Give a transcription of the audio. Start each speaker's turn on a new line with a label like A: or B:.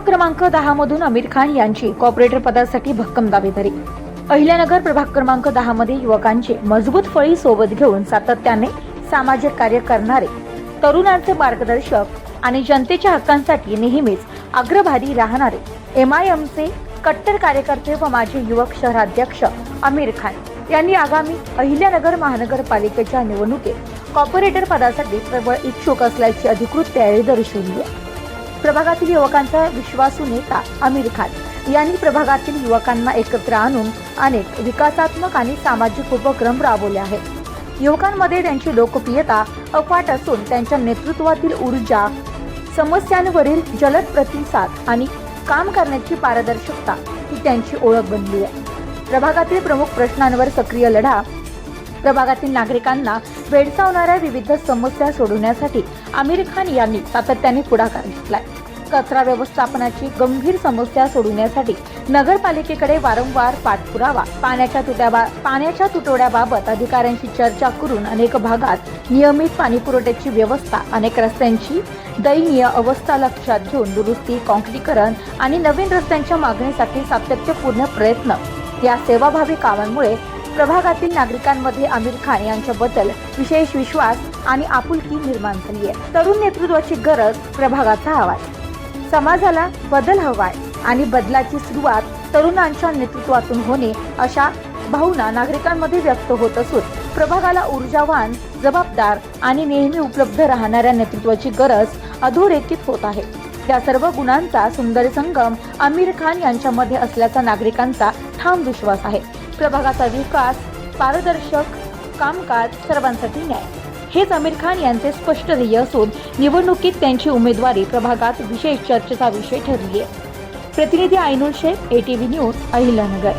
A: प्रभाग क्रमांक दहा मधून आमिर खान यांची कॉर्पोरेटर पदासाठी भक्कम दावेदारी. अहिल्यानगर प्रभाग क्रमांक दहा मध्ये युवकांची मजबूत फळी सोबत घेऊन सातत्याने सामाजिक कार्य करणारे तरुणांचे मार्गदर्शक आणि जनतेच्या हक्कांसाठी नेहमीच अग्रभारी राहणारे एम आय एमचे कट्टर कार्यकर्ते व माजी युवक शहराध्यक्ष आमिर खान यांनी आगामी अहिल्यानगर महानगरपालिकेच्या निवडणुकीत कॉर्पोरेटर पदासाठी प्रबळ इच्छुक असल्याची अधिकृत तयारी दर्शवली आहे. प्रभागातील युवकांचा विश्वासू नेता आमिर खान यांनी प्रभागातील युवकांना एकत्र आणून अनेक विकासात्मक आणि सामाजिक उपक्रम राबवले आहेत. युवकांमध्ये त्यांची लोकप्रियता अफाट असून त्यांच्या नेतृत्वातील ऊर्जा समस्यांवरील जलद प्रतिसाद आणि काम करण्याची पारदर्शकता ही त्यांची ओळख बनली आहे. प्रभागातील प्रमुख प्रश्नांवर सक्रिय लढा प्रभागातील नागरिकांना भेडसावणाऱ्या विविध समस्या सोडवण्यासाठी आमिर खान यांनी सातत्याने पुढाकार घेतलाय. कचरा व्यवस्थापनाची गंभीर समस्या सोडवण्यासाठी नगरपालिकेकडे वारंवार पाठपुरावा पाण्याच्या तुट्याबा पाण्याच्या तुटवड्याबाबत अधिकाऱ्यांशी चर्चा करून अनेक भागात नियमित पाणीपुरवठ्याची व्यवस्था अनेक रस्त्यांची दयनीय अवस्था लक्षात घेऊन दुरुस्ती काँक्रीकरण आणि नवीन रस्त्यांच्या मागणीसाठी सातत्यपूर्ण प्रयत्न या सेवाभावी कामांमुळे प्रभागातील नागरिकांमध्ये आमिर खान यांच्याबद्दल विशेष विश्वास आणि आपुलकी निर्माण झाली आहे. तरुण नेतृत्वाची गरज प्रभागाचा आवाज. समाजाला बदल हवाय आणि बदलाची सुरुवात तरुणांच्या नेतृत्वातून होणे अशा भावना नागरिकांमध्ये व्यक्त होत असून प्रभागाला ऊर्जावान जबाबदार आणि नेहमी उपलब्ध राहणाऱ्या नेतृत्वाची गरज अधोरेखित होत आहे. या सर्व गुणांचा सुंदर संगम आमिर खान यांच्यामध्ये असल्याचा नागरिकांचा ठाम विश्वास आहे. प्रभागाचा विकास पारदर्शक कामकाज सर्वांसाठी न्याय. हेच आमिर खान यांचे स्पष्ट ध्येय असून निवडणुकीत त्यांची उमेदवारी प्रभागात विशेष चर्चेचा विषय ठरली आहे. प्रतिनिधी आयनुल शेख एटीव्ही न्यूज अहिल्यानगर.